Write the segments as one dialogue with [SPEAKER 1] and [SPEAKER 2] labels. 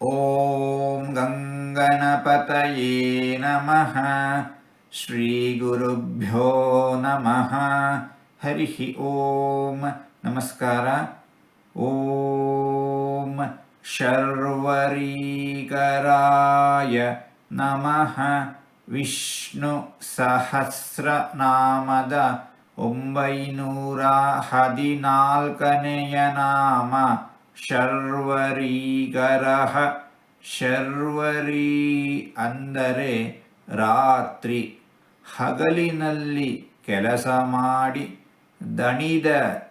[SPEAKER 1] ॐ गङ्गणपतये नमः ಶ್ರೀಗುರುಭ್ಯೋ ನಮಃ ಹರಿ ಓಂ ನಮಸ್ಕಾರ ಓಂ ಶರ್ವರೀಕರಾಯ ನಮಃ ವಿಷ್ಣು ಸಹಸ್ರನಾಮದ ಒಂಬೈನೂರ ಹದಿನಾಲ್ಕನೆಯ ನಾಮ ಶರ್ವರೀಕರಃ ಶರ್ವರಿ ಅಂದರೆ ರಾತ್ರಿ. ಹಗಲಿನಲ್ಲಿ ಕೆಲಸ ಮಾಡಿ ದಣಿದ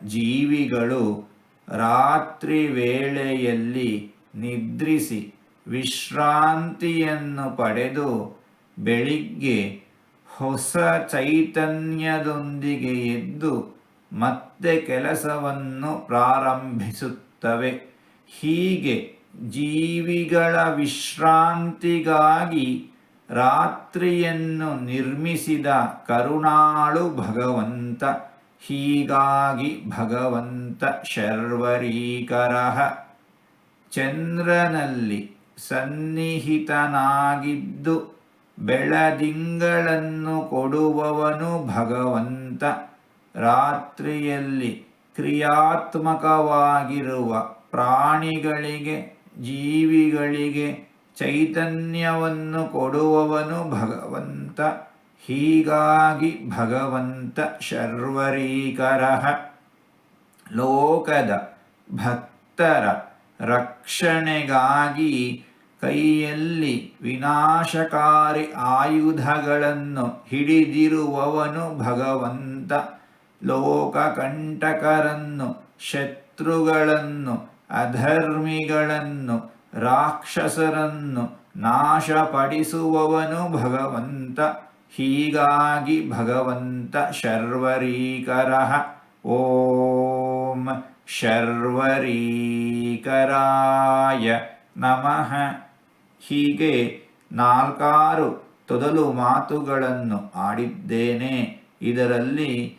[SPEAKER 1] ಜೀವಿಗಳು ರಾತ್ರಿ ವೇಳೆಯಲ್ಲಿ ನಿದ್ರಿಸಿ ವಿಶ್ರಾಂತಿಯನ್ನು ಪಡೆದು ಬೆಳಿಗ್ಗೆ ಹೊಸ ಚೈತನ್ಯದೊಂದಿಗೆ ಎದ್ದು ಮತ್ತೆ ಕೆಲಸವನ್ನು ಹೀಗೆ ಜೀವಿಗಳ ವಿಶ್ರಾಂತಿಗಾಗಿ ರಾತ್ರಿಯನ್ನು ನಿರ್ಮಿಸಿದ ಕರುಣಾಳು ಭಗವಂತ, ಹೀಗಾಗಿ ಭಗವಂತ ಶರ್ವರೀಕರಃ ಚಂದ್ರನಲ್ಲಿ ಸನ್ನಿಹಿತನಾಗಿದ್ದು ಬೆಳದಿಂಗಳನ್ನು ಕೊಡುವವನು ಭಗವಂತ. ರಾತ್ರಿಯಲ್ಲಿ ಕ್ರಿಯಾತ್ಮಕವಾಗಿರುವ ಪ್ರಾಣಿಗಳಿಗೆ, ಜೀವಿಗಳಿಗೆ ಚೈತನ್ಯವನ್ನು ಕೊಡುವವನು ಭಗವಂತ. ಹೀಗಾಗಿ ಭಗವಂತ ಶರ್ವರೀಕರಃ. ಲೋಕದ ಭಕ್ತರ ರಕ್ಷಣೆಗಾಗಿ ಕೈಯಲ್ಲಿ ವಿನಾಶಕಾರಿ ಆಯುಧಗಳನ್ನು ಹಿಡಿದಿರುವವನು ಭಗವಂತ. ಲೋಕಕಂಟಕರನ್ನು, ಶತ್ರುಗಳನ್ನು, ಅಧರ್ಮಿಗಳನ್ನು, ರಾಕ್ಷಸರನ್ನು ನಾಶಪಡಿಸುವವನು ಭಗವಂತ. ಹೀಗಾಗಿ ಭಗವಂತ ಶರ್ವರೀಕರಃ. ಓಂ ಶರ್ವರೀಕರಾಯ ನಮಃ. ಹೀಗೆ ನಾಲ್ಕಾರು ತೊದಲು ಮಾತುಗಳನ್ನು ಆಡಿದ್ದೇನೆ. ಇದರಲ್ಲಿ